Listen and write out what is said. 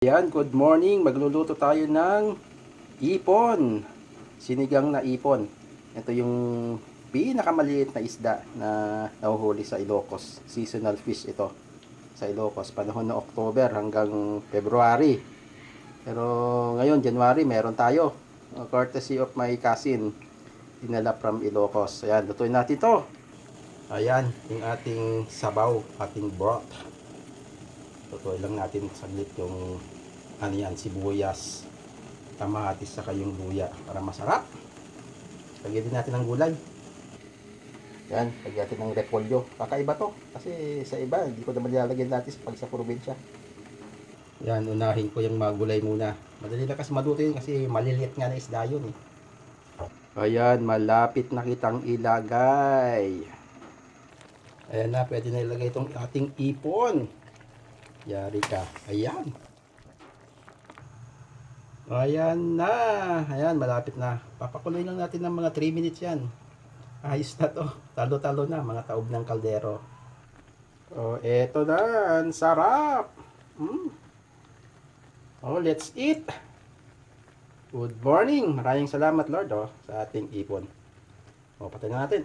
Yan, good morning. Magluluto tayo ng ipon. Sinigang na ipon. Ito yung pinakamaliit na isda na nahuhuli sa Ilocos. Seasonal fish ito sa Ilocos. Panahon ng October hanggang February. Pero ngayon, January, meron tayo. Courtesy of my cousin. Dinala from Ilocos. Ayan, lutuin natin to. Ayan, yung ating sabaw, ating broth. Tutuloy lang natin saglit yung ano yan, sibuyas, kamatis, saka yung luya para masarap. Lagyan din natin ng gulay. Yan, lagyan natin ng repolyo. Kakaiba to. Kasi sa iba, hindi ko naman nilalagyan natin pag sa probinsya. Yan, unahin ko yung mga gulay muna. Madali lang kasi maluto yun kasi maliliit nga na isda yun eh. Ayan, malapit na kitang ilagay. Ayan na, pwede na ilagay itong ating ipon. Yari ka. Ayan. Ayan na. Ayan, malapit na. Papakuloy lang natin ng mga 3 minutes yan. Ayos na to. Talo-talo na, mga taob ng kaldero. Oh, eto na. Ang sarap. Mm. Oh, let's eat. Good morning. Maraming salamat, Lord, oh, sa ating ipon. O, patay na natin.